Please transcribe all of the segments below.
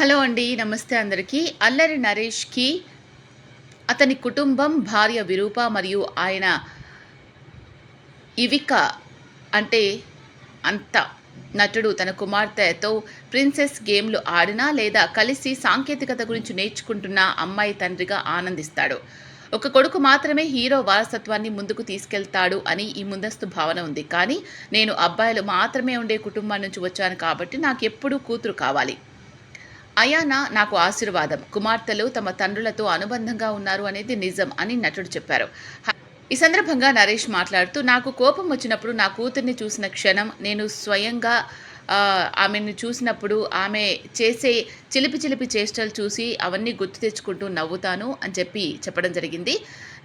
Hello అండి నమస్తే అందరికీ. అల్లరి నరేష్కి అతని కుటుంబం భార్య విరూప మరియు ఆయన ఇవిక అంటే అంత నటుడు తన కుమార్తెతో ప్రిన్సెస్ గేమ్లు ఆడినా లేదా కలిసి సాంకేతికత గురించి నేర్చుకుంటున్న అమ్మాయి తండ్రిగా ఆనందిస్తాడు. ఒక కొడుకు మాత్రమే హీరో వారసత్వాన్ని ముందుకు తీసుకెళ్తాడు అని ఈ ముందస్తు భావన ఉంది. కానీ నేను అబ్బాయిలు మాత్రమే ఉండే కుటుంబం నుంచి వచ్చాను కాబట్టి నాకు ఎప్పుడూ కూతురు కావాలి. అయానా నాకు ఆశీర్వాదం. కుమార్తెలు తమ తండ్రులతో అనుబంధంగా ఉన్నారు అనేది నిజం అని నటుడు చెప్పారు. ఈ సందర్భంగా నరేష్ మాట్లాడుతూ నాకు కోపం వచ్చినప్పుడు నా కూతుర్ని చూసిన క్షణం నేను స్వయంగా ఆమెను చూసినప్పుడు ఆమె చేసే చిలిపి చిలిపి చేష్టలు చూసి అవన్నీ గుర్తు తెచ్చుకుంటూ నవ్వుతాను అని చెప్పి చెప్పడం జరిగింది.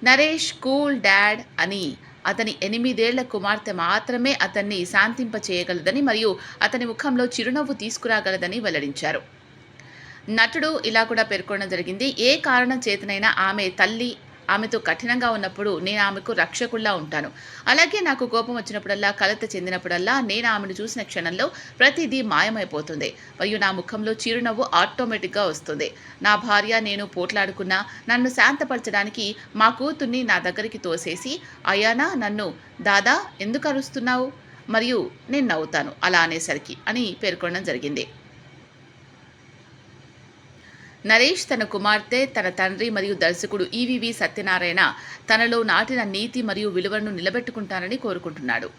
నరేష్ కూల్ డాడ్ అని అతని ఎనిమిదేళ్ళ కుమార్తె మాత్రమే అతన్ని శాంతింప చేయగలదని మరియు అతని ముఖంలో చిరునవ్వు తీసుకురాగలదని వెల్లడించారు. నటుడు ఇలా కూడా పేర్కొనడం జరిగింది. ఏ కారణం చేతనైనా ఆమె తల్లి ఆమెతో కఠినంగా ఉన్నప్పుడు నేను ఆమెకు రక్షకుల్లా ఉంటాను. అలాగే నాకు కోపం వచ్చినప్పుడల్లా కలత చెందినప్పుడల్లా నేను ఆమెను చూసిన క్షణంలో ప్రతిదీ మాయమైపోతుంది. మరియు నా ముఖంలో చిరునవ్వు ఆటోమేటిక్గా వస్తుంది. నా భార్య నేను పోట్లాడుకున్నా నన్ను శాంతపరచడానికి మా కూతుర్ని నా దగ్గరికి తోసేసి అయానా నన్ను దాదా ఎందుకు అరుస్తున్నావు? మరియు నేను నవ్వుతాను అలా అనేసరికి అని పేర్కొనడం జరిగింది. నరేష్ తన కుమార్తె తన తండ్రి మరియు దర్శకుడు ఈవివి సత్యనారాయణ తనలో నాటిన నీతి మరియు విలువలను నిలబెట్టుకుంటానని కోరుకుంటున్నాడు.